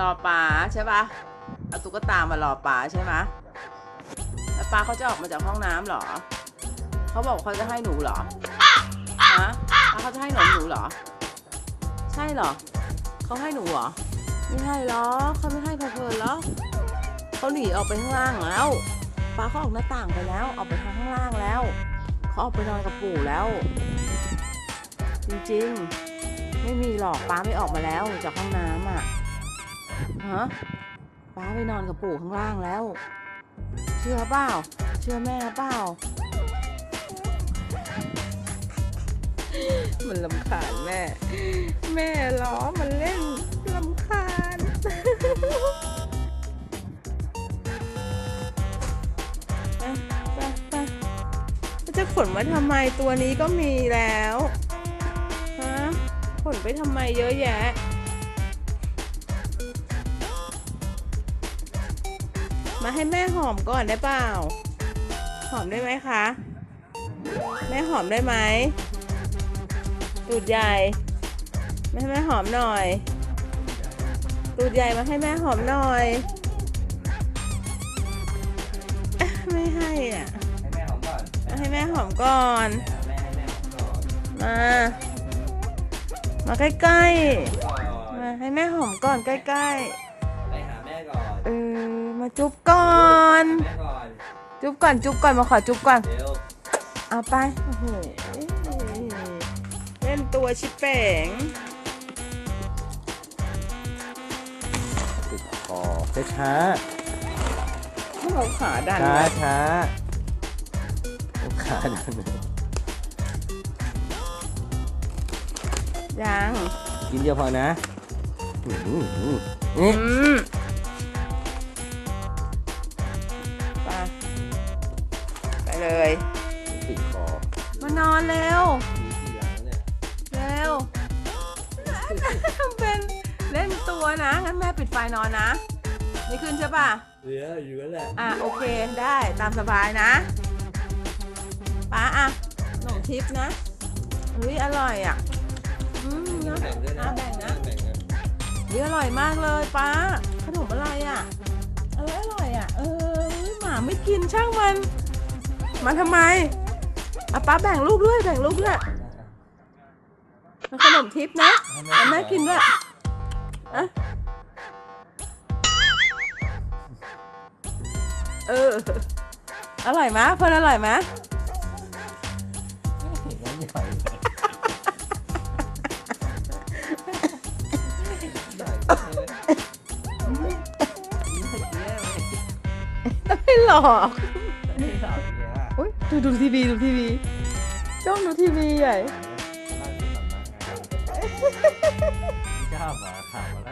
รอป๋าใช่ปะเอาตุ๊กตามารอป๋าใช่ไหมแล้วป๋าเขาจะออกมาจากห้องน้ำเหรอ เขาบอกเขาจะให้หนูเหรอฮะแล้วเขาจะให้หนมหนูเหรอ ใช่เหรอ เขาให้หนูเหรอ ไม่ให้หรอเขาไม่ให้เพลินหรอเขาหนีออกไปข้างล่างแล้วป้าเขาออกหน้าต่างไปแล้ว ออกไปทางข้างล่างแล้ว เขาออกไปนอนกับปู่แล้ว จริงๆ ไม่มีหรอกป้าไม่ออกมาแล้วจากห้องน้ำอะ ฮะป้าไปนอนกับปู่ข้างล่างแล้ว เชื่อเปล่า เชื่อแม่เปล่า มันลำคาญแม่ แม่ล้อมันเล่นลำคาญ ไปไปไปจะขนมาทำไมตัวนี้ก็มีแล้ว ฮะขนไปทำไมเยอะแยะ มาให้แม่หอมก่อนได้เปล่า หอมได้ไหมคะ แม่หอมได้ไหมตูดใหญ่มาให้แม่หอมหน่อยตูดใหญ่มาให้แม่หอมหน่อย ไม่ให้อะให้แม่หอมก่อนมาให้แม่หอมก่อน แม่ให้แม่หอมก่อนมา มาใกล้ก่อนๆมาให้แม่หอมก่อนใกล้ไมาจุ๊บก่อนแม่ก่อนจุ๊บก่อนจุ๊บก่อนมาขอจุ๊บก่อน เร็วเอาไปโอ้โหเล่นตัวชิปเป๋งติดคอช้าให้เราขาดันช้าไว้ช้าขาดันยังกินเดียวพอนะอื้อหืออืนี่ม เลยติดคอมานอนเร็วมีเสียงแล้วเนี่ยเร็วเป็นเล่นตัวนะ งั้นแม่ปิดไฟนอนนะ ไม่ขึ้นใช่ป่ะเหลืออยู่นั่นแหละอะโอเคได้ตามสบายนะป้าอะขนมทิพย์นะอุ้ยอร่อยอะอืมนะแบ่งด้วยนะอะแบ่งนะแบ่งนะอุ้ยอร่อยมากเลยป้าขนมอะไรอะอร่อยอร่อยอะเอออุ๊ยหมาไม่กินช่างมัน มาทำไมอะป้าแบ่งลูกด้วยแบ่งลูกด้วยขนมทิพย์นะเอาแม่กินด้วยอะเออ อร่อยมะเพื่อนอร่อยมะน้ำใหญ่ใหญ่เลยไม่หลอก ดูดูทีวีดูทีวีจ้องดูทีวีใหญ่ล่าสุดสำนักงานเจ้าหมาข่าวอะไร